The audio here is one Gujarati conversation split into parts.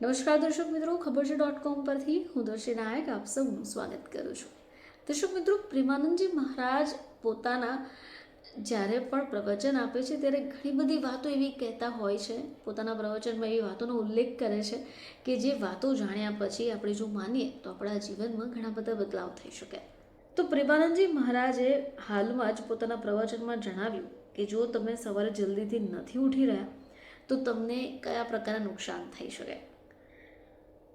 નમસ્કાર દર્શક મિત્રો, ખબર છે ડોટ કોમ પરથી હું દર્શી નાયક, આપ સૌનું સ્વાગત કરું છું. દર્શક મિત્રો, પ્રેમાનંદજી મહારાજ પોતાના જ્યારે પણ પ્રવચન આપે છે, ત્યારે ઘણી બધી વાતો એવી કહેતા હોય છે, પોતાના પ્રવચનમાં એવી વાતોનો ઉલ્લેખ કરે છે કે જે વાતો જાણ્યા પછી આપણે જો માનીએ, તો આપણા જીવનમાં ઘણા બધા બદલાવ થઈ શકે. તો પ્રેમાનંદજી મહારાજે હાલમાં જ પોતાના પ્રવચનમાં જણાવ્યું કે જો તમે સવારે જલ્દીથી નથી ઉઠી રહ્યા, તો તમને કયા પ્રકારના નુકસાન થઈ શકે?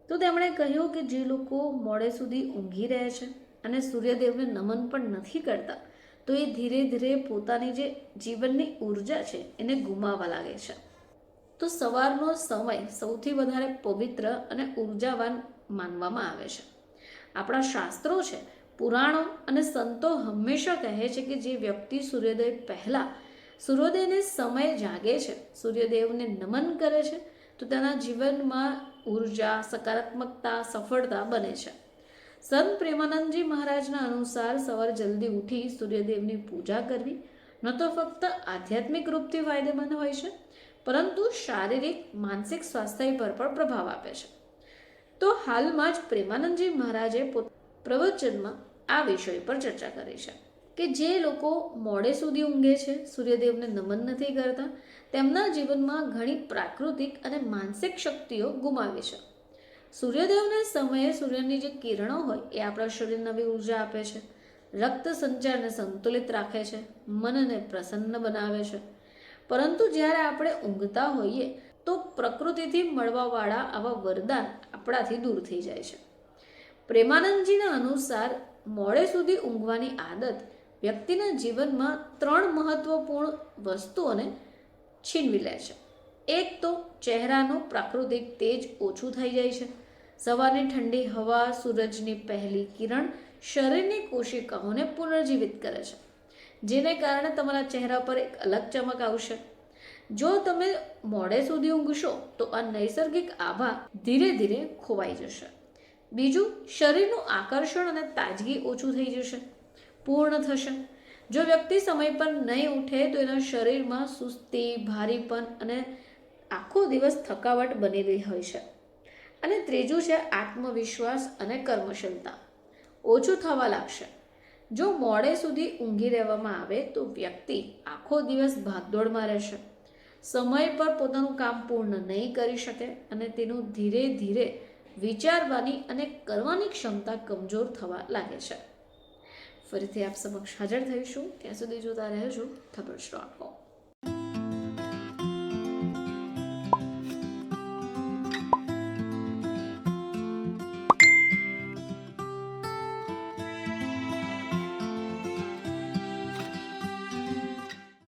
તો તેમણે કહ્યું કે જે લોકો મોડે સુધી ઊંઘી રહે છે અને સૂર્યદેવને નમન પણ નથી કરતા, તો એ ધીરે ધીરે પોતાની જે જીવનની ઊર્જા છે એને ગુમાવવા લાગે છે. તો સવારનો સમય સૌથી વધારે પવિત્ર અને ઉર્જાવાન માનવામાં આવે છે. આપણા શાસ્ત્રો છે, પુરાણો અને સંતો હંમેશા કહે છે કે જે વ્યક્તિ સૂર્યોદય પહેલાં સૂર્યોદયને સમય જાગે છે, સૂર્યદેવને નમન કરે છે, તો તેના જીવનમાં ઊર્જા, સકારાત્મકતા, સફળતા બને છે. સંત પ્રેમાનંદજી મહારાજના અનુસાર સવાર જલ્દી ઉઠી સૂર્યદેવની પૂજા કરવી, ન તો ફક્ત આધ્યાત્મિક રૂપથી ફાયદેમંદ હોય છે, પરંતુ શારીરિક, માનસિક સ્વાસ્થ્ય પર પણ પ્રભાવ આપે છે. તો હાલમાં જ પ્રેમાનંદજી મહારાજે પોત, પ્રવચનમાં આ વિષય પર ચર્ચા કરી છે. કે જે લોકો મોડે સુધી ઊંઘે છે, સૂર્યદેવને નમન નથી કરતા, તેમના જીવનમાં ઘણી પ્રાકૃતિક અને માનસિક શક્તિઓ ગુમાવે છે. સૂર્યદેવને સમયે સૂર્યની જે કિરણો હોય એ આપણા શરીરને નવી ઊર્જા આપે છે. રક્ત સંચારને સંતુલિત રાખે છે, મનને પ્રસન્ન બનાવે છે. પરંતુ જ્યારે આપણે ઊંઘતા હોઈએ, તો પ્રકૃતિથી મળવાવાળા આવા વરદાન આપણાથી દૂર થઈ જાય છે. પ્રેમાનંદજીના અનુસાર, મોડે સુધી ઊંઘવાની આદત વ્યક્તિના જીવનમાં ત્રણ મહત્વપૂર્ણ વસ્તુઓને છીનવી લે છે. એક તો ચહેરાનું પ્રાકૃતિક તેજ ઓછું થઈ જાય છે. સવારની ઠંડી હવા, સૂરજની પહેલી કિરણ શરીરની કોશિકાઓને પુનર્જીવિત કરે છે, જેને કારણે તમારા ચહેરા પર એક અલગ ચમક આવશે. જો તમે મોડે સુધી ઊંઘશો, તો આ નૈસર્ગિક આભા ધીરે ધીરે ખોવાઈ જશે. બીજું, શરીરનું આકર્ષણ અને તાજગી ઓછું થઈ જશે. પૂર્ણ થશે. જો વ્યક્તિ સમય પર નહીં ઉઠે તો એના શરીરમાં સુસ્તી, ભારીપન અને આખો દિવસ થકાવટ બનેલી હોય છે. અને ત્રીજું છે આત્મવિશ્વાસ અને કર્મશીલતા. ઓછું થવા લાગશે. જો મોડે સુધી ઊંઘી રહેવામાં આવે તો વ્યક્તિ આખો દિવસ ભાગદોડમાં રહેશે. સમય પર પોતાનું કામ પૂર્ણ નહીં કરી શકે અને તેનું ધીરે ધીરે વિચારવાની અને કરવાની ક્ષમતા કમજોર થવા લાગે છે. ફરીથી આપ સમક્ષ હાજર થઈશું. ત્યાં સુધી જોતા રહેજો. ખબર ડોટ કોમ